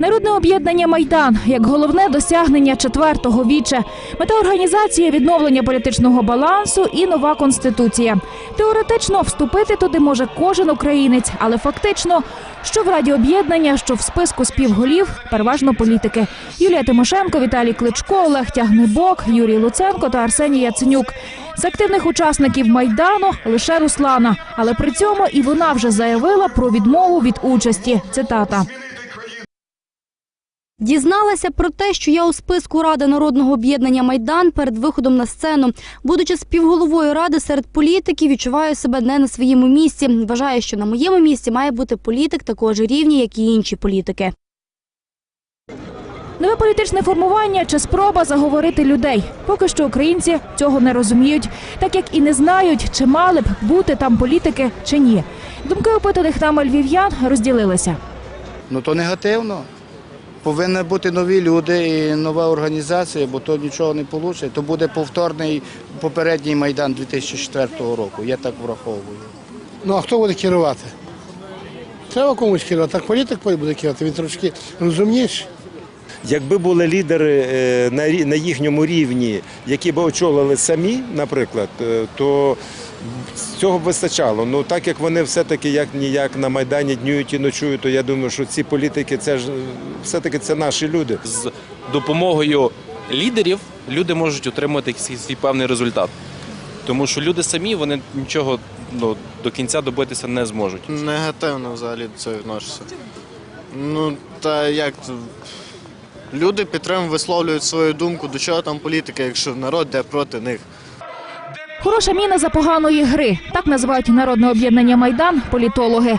Народне об'єднання Майдан як головне досягнення четвертого віче. Мета організації відновлення політичного балансу і нова конституція. Теоретично вступити туди може кожен українець, але фактично, що в раді об'єднання, що в списку співголів, переважно політики. Юлія Тимошенко, Віталій Кличко, Олег Тягнебок, Юрій Луценко та Арсеній Яценюк. З активних учасників майдану лише Руслана, але при цьому і вона вже заявила про відмову від участі. Цитата. Дізналася про те, що я у списку Ради народного об'єднання Майдан перед виходом на сцену. Будучи співголовою ради серед політиків, відчуваю себе не на своєму місці. Вважаю, що на моєму місці має бути політик такого ж рівня, як і інші політики. Нове політичне формування чи спроба заговорити людей. Поки що українці цього не розуміють, так як і не знають, чи мали б бути там політики чи ні. Думки опитаних нами львів'ян розділилися. Ну то негативно. Повинні бути нові люди і нова організація, бо то нічого не вийде. То буде повторний попередній майдан 2004 року. Я так враховую. Ну а хто буде керувати? Треба комусь керувати. Так політик буде керувати, він трошки розумніший. Якби були лідери е, на їхньому рівні, які б очолили самі, наприклад, е, то цього б вистачало. Ну так як вони все-таки як ніяк на Майдані днюють і ночують, то я думаю, що ці політики це ж все-таки це наші люди. з допомогою лідерів люди можуть отримати свій, свій певний результат. Тому що люди самі вони нічого ну, до кінця добитися не зможуть. Негативно взагалі до цього відношуся. Ну, та як то, люди підтримують, висловлюють свою думку, до чого там політика, якщо народ йде проти них. Хороша міна за поганої гри. Так називають народне об'єднання Майдан політологи.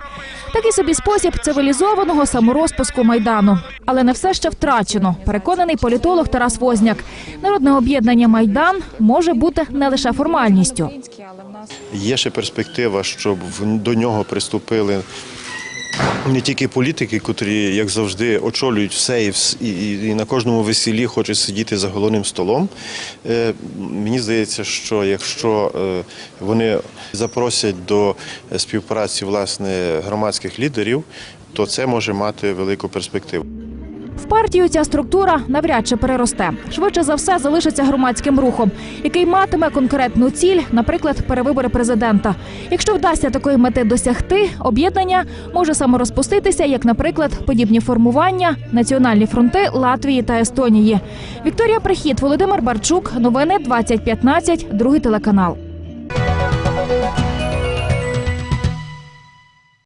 Такий собі спосіб цивілізованого саморозпуску майдану. Але не все ще втрачено. Переконаний політолог Тарас Возняк. Народне об'єднання Майдан може бути не лише формальністю. Є ще перспектива, щоб в- до нього приступили не тільки політики, котрі, як завжди, очолюють все і, і, і- на кожному весіллі хочуть сидіти за головним столом. Е, Мені здається, що якщо е, вони запросять до співпраці власне громадських лідерів, то це може мати велику перспективу. В партію ця структура навряд чи переросте. Швидше за все залишиться громадським рухом, який матиме конкретну ціль, наприклад, перевибори президента. Якщо вдасться такої мети досягти, об'єднання може саморозпуститися, як, наприклад, подібні формування, національні фронти Латвії та Естонії. Вікторія Прихід, Володимир Барчук. Новини 2015, другий телеканал.